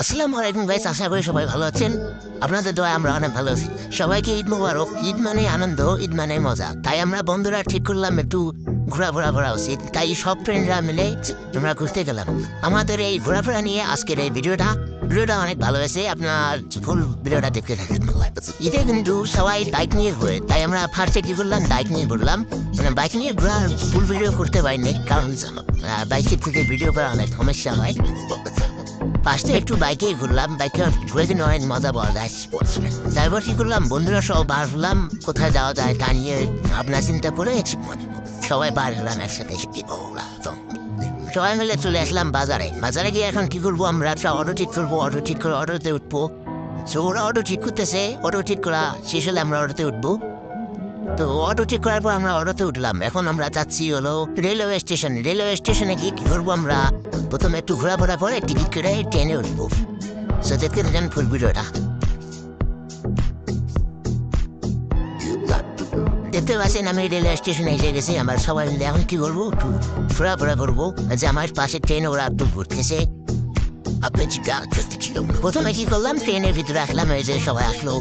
আসসালামু আলাইকুম গাইস, আশা করি সবাই ভালো আছেন। আপনাদের দোয়া আমরা অনেক ভালো আছি। সবাইকে ঈদ মুবারক। ঈদ মানে আনন্দ, ঈদ মানে মজা। তাই আমরা বন্ধুরা ঠিক করলাম, একটু ঘোরাফেরা করা উচিত। তাই সব ফ্রেন্ডরা মিলে আমরা ঘুরতে গেলাম। আমাদের এই ঘোরাফেরা নিয়ে আজকের এই ভিডিওটা ভিডিওটা অনেক ভালো হয়েছে। আপনার ফুল ভিডিওটা দেখতে থাকেন। ঈদে কিন্তু সবাই বাইক নিয়ে ঘুরে। তাই আমরা ফার্স্টে কি করলাম বাইক নিয়ে ঘুরলাম। মানে বাইক নিয়ে ঘোরার ফুল ভিডিও করতে পারিনি, কারণ বাইকের থেকে ভিডিও করা অনেক সমস্যা হয়। ফার্স্টে একটু বাইকে ঘুরলাম, বাইকে ঘুরে কিন্তু অনেক মজা পাওয়া যায় তারপর কি করলাম, বন্ধুরা সব বার হলাম, কোথায় যাওয়া যায় তা নিয়ে ভাবনা চিন্তা করে সবাই বার হলাম একসাথে সবাই মিলে চলে আসলাম বাজারে। বাজারে গিয়ে এখন কি করব আমরা? একটা অটো ঠিক করব অটো ঠিক করে অটোতে উঠবো। তো ওরা অটো ঠিক করতেছে অটো ঠিক করা শেষ হলে আমরা অটোতে উঠবো। তো অটো ঠিক করার পর আমরা অটোতে উঠলাম। এখন আমরা যাচ্ছি হলো রেলওয়ে স্টেশন রেলওয়ে স্টেশনে গিয়ে কি করব আমরা? প্রথমে একটু ঘোরাফোরা করে টিকিট করে ট্রেনে উঠবো। সো দেখতে থাকেন ফুল ভিডিওটা। দেখতে পাচ্ছেন আমি রেলওয়ে স্টেশনে এসে গেছি। আমার সবাই মিলে এখন কি করব? একটু ঘোরাফোরা করব। যে আমার পাশে ট্রেন ওরা একটু ঘুরতেছে প্রথমে কি করলাম? ট্রেনের ভিতরে আসলাম। এই যে সবাই আসলো।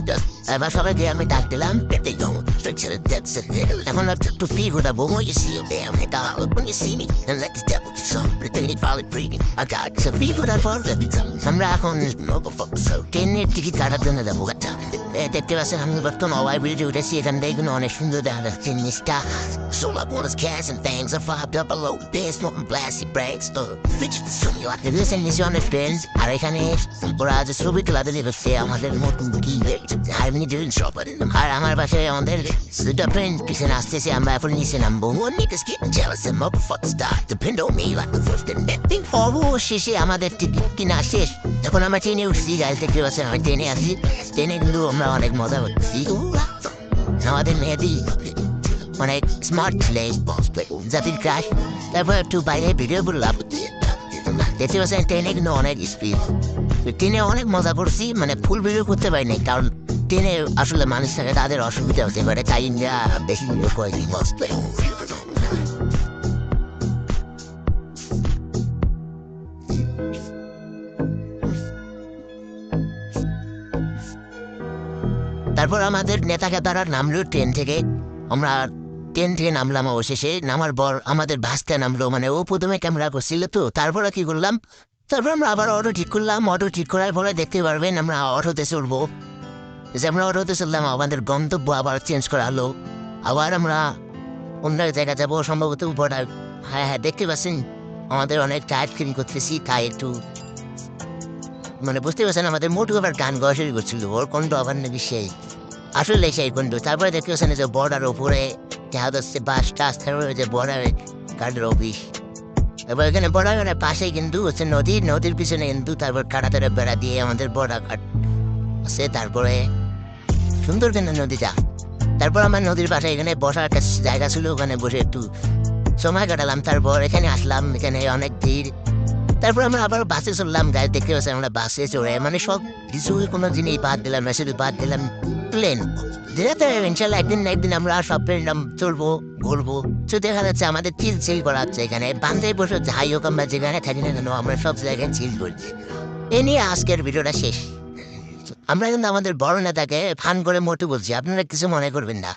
এবার সবাই গিয়ে আমি ডাক দিলাম। পেটে যাব temperature that's a hell. I wanna talk to fever the boy you see damn it all when you see me and let the devil do some pretending folly breathing. I got some fever that for the become some rock on this motherfucker so. Can it get out of the water Detti veszem Olay we do this and they on it from the dollar in this stock. So like one of cats and things are fobbed up below. low piss not blasty breaks the bitch from you like to and this on friends. I reckon it i just so we glad live fair on the not the key late. I have not doing shopping. I'm I'm about to on the so the pin kissing us this I'm for this and I'm one niggas getting jealous and motherfuckers star. depend on me like the first and that thing for war she she I'm a that to get in our shit. The one I'm a teenage see guys that give us an idea. Then I do আমরা অনেক মজা করছি আমাদের মেয়েদি অনেক smart জাতির crush তারপর একটু বাইরে ভিডিও করলাম। দেখতে পাচ্ছেন, ট্রেনে কিন্তু অনেক স্পিড ট্রেনে অনেক মজা করছি মানে ফুল ভিডিও করতে পারিনি, কারণ ট্রেনে আসলে মানুষ থাকে তাদের অসুবিধা হতে পারে তাই ইন্ডিয়া বেশি ভিডিও করেনি তারপর আমাদের নেতাকে তারা নামলো ট্রেন থেকে। আমরা ট্রেন থেকে নামলাম অবশেষে। নামার পর আমাদের ভাসতে নামলো মানে ও প্রথমে ক্যামেরা করছিল তো। তারপরে কি করলাম? তারপর আমরা আবার অটো ঠিক করলাম। অটো ঠিক করার পরে দেখতে পারবেন আমরা অটোতে চলবো যে আমরা অটোতে চললাম আমাদের গন্তব্য আবার চেঞ্জ করা হলো। আবার আমরা অন্য এক জায়গায় যাব, সম্ভবত উপরে হ্যাঁ হ্যাঁ দেখতে পাচ্ছেন? আমাদের অনেক টায়ার ফিল করতেছি, তাই একটু মানে বুঝতে পারছেন, আমাদের মোটু আবার গান গাওয়া করছিল ওর কণ্ঠ আবার নাকি সেই? আসলে সেই কণ্ঠ তারপরে দেখতে পাচ্ছেন যে বর্ডার ওপরে দেখা যাচ্ছে বাস টাস তারপরে যে বর্ডার কার্ডের অফিস এবার এখানে বর্ডারের পাশে কিন্তু হচ্ছে নদী, নদীর পিছনে কিন্তু তারপর কাটাতারে বেড়া দিয়ে আমাদের বর্ডার কাট আছে। তারপরে সুন্দর কিন্তু নদীটা। তারপর আমার নদীর পাশে এখানে বসার একটা জায়গা ছিল, ওখানে বসে একটু সময় কাটালাম। তারপর এখানে আসলাম, এখানে অনেক ভিড়। তারপর আমরা আবার বাসে চললাম, গাড়ি দেখতে পাচ্ছি আমরা বাসে চড়ে মানে সব কিছু কোনো জিনিস বাদ দিলাম শুধু বাদ দিলাম প্লেন ইনশাল্লাহ একদিন না একদিন আমরা সব চলবো ঘুরবো। তো দেখা যাচ্ছে আমাদের চিল চিল করা হচ্ছে এখানে। বান্ধে বসে যাই হোক আমরা যেখানে থাকি না কেন, আমরা সব জায়গায় চিল করছি। এ নিয়ে আজকের ভিডিওটা শেষ। আমরা কিন্তু আমাদের বড় নেতাকে ফান করে মোটু বলছি, আপনারা কিছু মনে করবেন না।